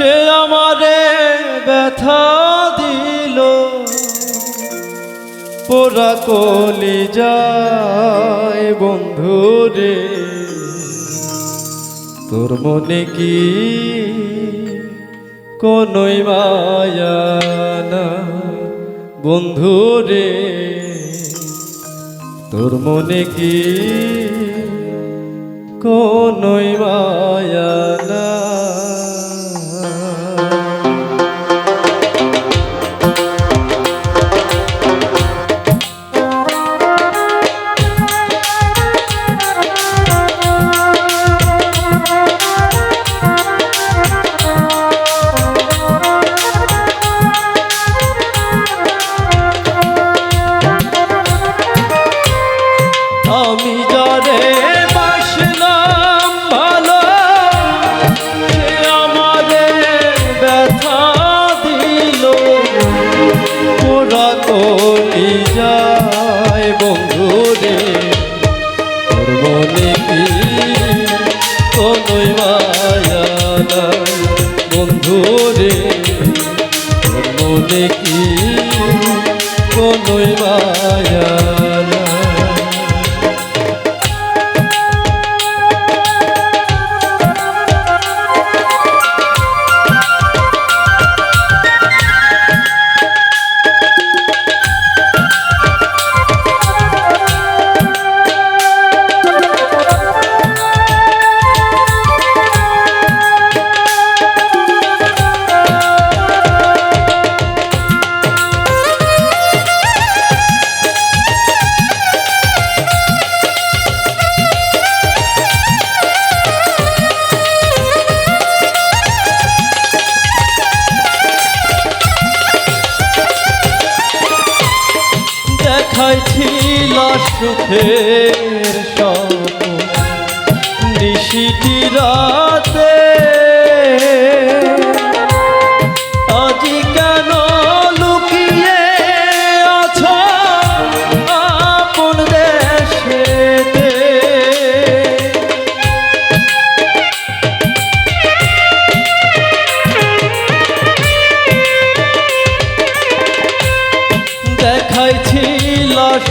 সে আমারে ব্যথা দিল। পোড়া কলি যায় বন্ধু রে। তোর মনে কি কোনই মায়া না বন্ধু রে? তোর মনে কি কোনই মায়া না মায়া বন্ধু রে তোর কি কোনই মায়া নাই ছিল সুখের স্বপ্ন? নিশিটি রাতে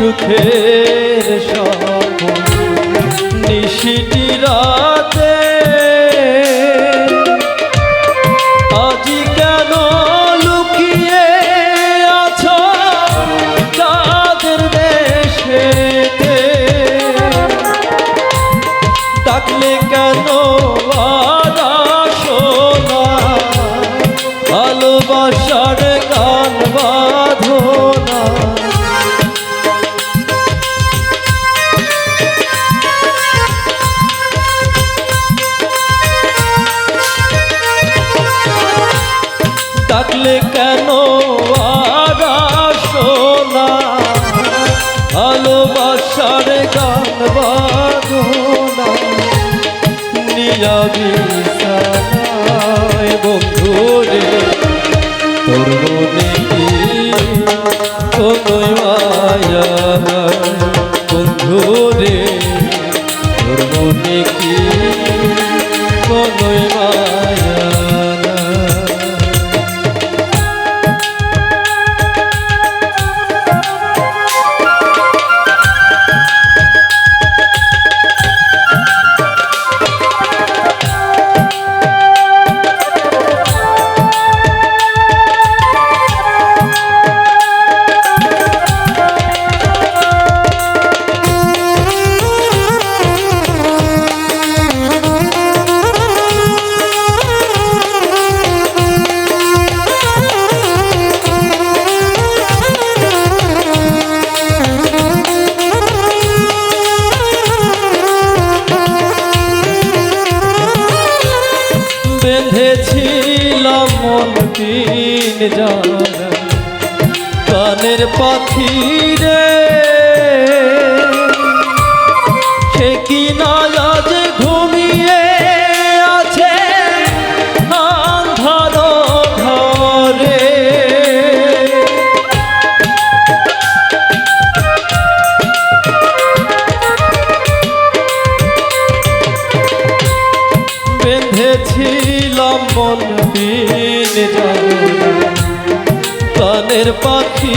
সুখের স্বপ্ন নিশিটি রাতে। আজি কেন লুকিয়ে আছো কাদের দেশেতে? ডাকলে কেন ভালোবাসার গান বাঁধো না নীলাবি বেঁধেছিলাম মন তিন জানা কানের পাখি গেছিলাম মন দিন জানা প্রাণের পাখি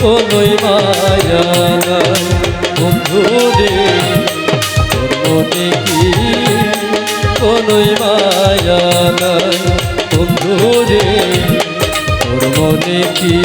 কোনোই মায়া নাই বন্ধুরে তোর মনে কি কোনোই মায়া নাই মনে কি